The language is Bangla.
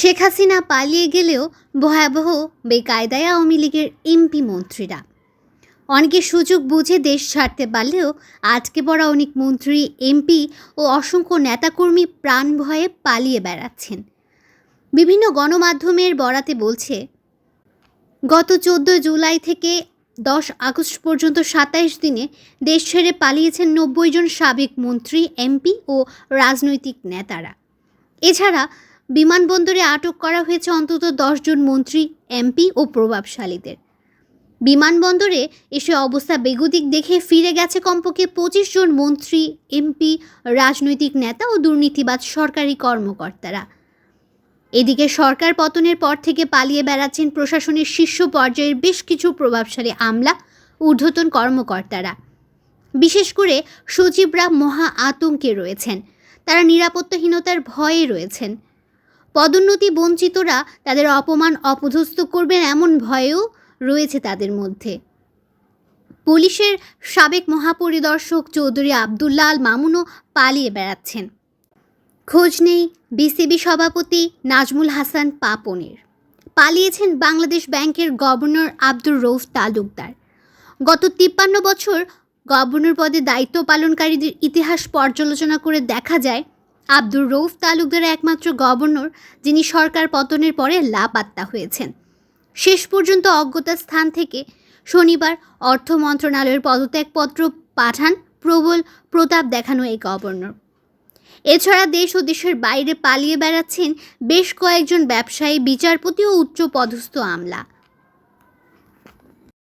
শেখ হাসিনা পালিয়ে গেলেও ভয়াবহ বেকায়দায় আওয়ামী লীগের এমপি মন্ত্রীরা। অনেকে সুযোগ বুঝে দেশ ছাড়তে পারলেও আটকে পড়া অনেক মন্ত্রী, এমপি ও অসংখ্য নেতাকর্মী প্রাণ ভয়ে পালিয়ে বেড়াচ্ছেন। বিভিন্ন গণমাধ্যমের বরাতে বলছে, গত চোদ্দ জুলাই থেকে দশ আগস্ট পর্যন্ত সাতাইশ দিনে দেশ ছেড়ে পালিয়েছেন নব্বই জন সাবেক মন্ত্রী, এমপি ও রাজনৈতিক নেতারা। এছাড়া বিমানবন্দরে আটক করা হয়েছে অন্তত জন মন্ত্রী, এমপি ও প্রভাবশালীদের। বিমানবন্দরে এসে অবস্থা বেগতিক দেখে ফিরে গেছে কমপক্ষে পঁচিশ জন মন্ত্রী, এমপি, রাজনৈতিক নেতা ও দুর্নীতিবাজ সরকারি কর্মকর্তারা। এদিকে সরকার পতনের পর থেকে পালিয়ে বেড়াচ্ছেন প্রশাসনের শীর্ষ পর্যায়ের বেশ কিছু প্রভাবশালী আমলা, ঊর্ধ্বতন কর্মকর্তারা। বিশেষ করে সচিবরা মহা আতঙ্কে রয়েছেন। তারা নিরাপত্তাহীনতার ভয়ে রয়েছেন। পদোন্নতি বঞ্চিতরা তাদের অপমান অপদস্থ করবেন এমন ভয়েও রয়েছে তাদের মধ্যে। পুলিশের সাবেক মহাপরিদর্শক চৌধুরী আবদুল্লাহ আল মামুনও পালিয়ে বেড়াচ্ছেন। খোঁজ নেই বিসিবি সভাপতি নাজমুল হাসান পাপনের। পালিয়েছেন বাংলাদেশ ব্যাংকের গভর্নর আব্দুর রৌফ তালুকদার। গত তিপ্পান্ন বছর গভর্নর পদে দায়িত্ব পালনকারীদের ইতিহাস পর্যালোচনা করে দেখা যায় আব্দুর রৌফ তালুকদার একমাত্র গভর্নর, যিনি সরকার পতনের পরে লাপাত্তা হয়েছেন। শেষ পর্যন্ত অজ্ঞতা স্থান থেকে শনিবার অর্থ মন্ত্রণালয়ের পদত্যাগপত্র পাঠান প্রবল প্রতাপ দেখানো এই গভর্নর। এছাড়া দেশ ও দেশের বাইরে পালিয়ে বেড়াচ্ছেন বেশ কয়েকজন ব্যবসায়ী, বিচারপতি ও উচ্চ পদস্থ আমলা।